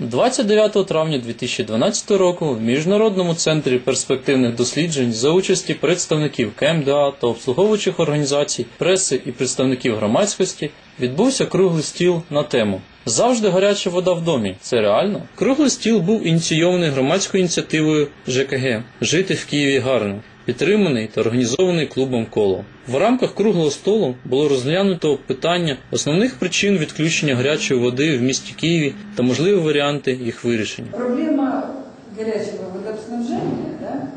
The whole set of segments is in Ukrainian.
29 травня 2012 року в Міжнародному центрі перспективних досліджень за участі представників КМДА та обслуговуючих організацій, преси і представників громадськості відбувся круглий стіл на тему Завжди гаряча вода в домі. Це реально? Круглий стіл був ініційований громадською ініціативою ЖКГ Жити в Києві гарно підтриманий та організований клубом коло. В рамках круглого столу було розглянуто питання основних причин відключення гарячої води в місті Києві та можливі варіанти їх вирішення. Проблема да,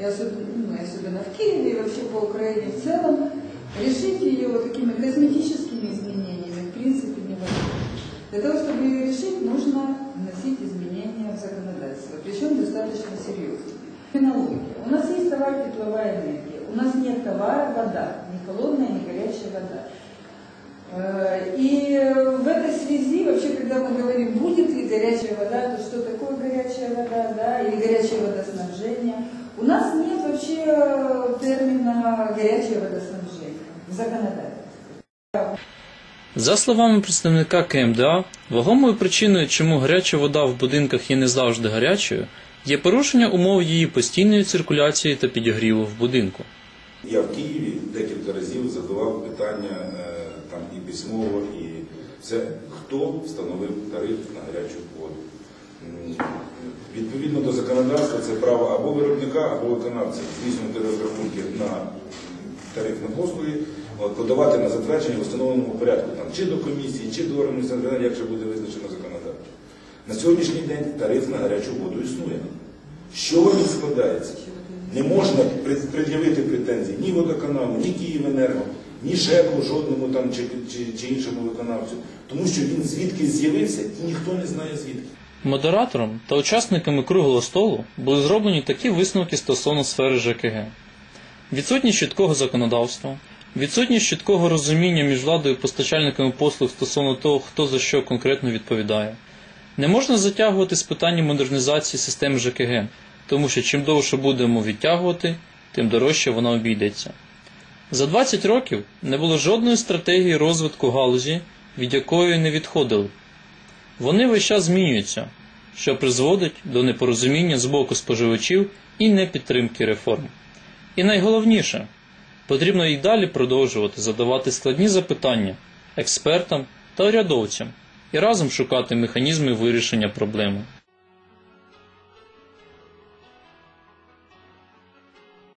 и особенно, ну, в Киеве и вообще по Украине в решить ее вот такими косметическими изменениями в принципе невозможно. Для того, чтобы ее решить, нужно вносить изменения в законодательство, причем достаточно серьезные. Терминология. У нас есть товар тепловая энергия, у нас нет товара вода, ни холодная, ни горячая вода. Э, И в этой связи, вообще, когда мы говорим, будет ли горячая вода, то что такое горячая вода, да, или горячее водоснабжение, у нас нет вообще э, термина горячее водоснабжение в законодательстве. За словами представника КМДА, вагомою причиною, чому гаряча вода в будинках є не завжди гарячою, є порушення умов її постійної циркуляції та підігріву в будинку. Я в Києві декілька разів задавав питання е, там і письмово, і це хто встановив тариф на гарячу воду. Відповідно до законодавства, це право або виробника, або виконавця здійснювати розрахунки на тарифні послуги, подавати на затвердження в установленому порядку, там, чи до комісії, чи до органів як же буде визначено законодавчо. На сьогоднішній день тариф на гарячу воду існує. Що він складається? Не можна пред'явити претензії ні водоканалу, ні Київенерго, ні ЖЕКу, жодному там чи, чи, чи іншому виконавцю, тому що він звідки з'явився і ніхто не знає звідки. Модератором та учасниками круглого столу були зроблені такі висновки стосовно сфери ЖКГ. Відсутність чіткого законодавства, відсутність чіткого розуміння між владою і постачальниками послуг стосовно того, хто за що конкретно відповідає. Не можна затягувати з питанням модернізації системи ЖКГ, тому що чим довше будемо відтягувати, тим дорожче вона обійдеться. За 20 років не було жодної стратегії розвитку галузі, від якої не відходили. Вони весь час змінюються, що призводить до непорозуміння з боку споживачів і непідтримки реформ. І найголовніше, потрібно і далі продовжувати задавати складні запитання експертам та урядовцям і разом шукати механізми вирішення проблеми.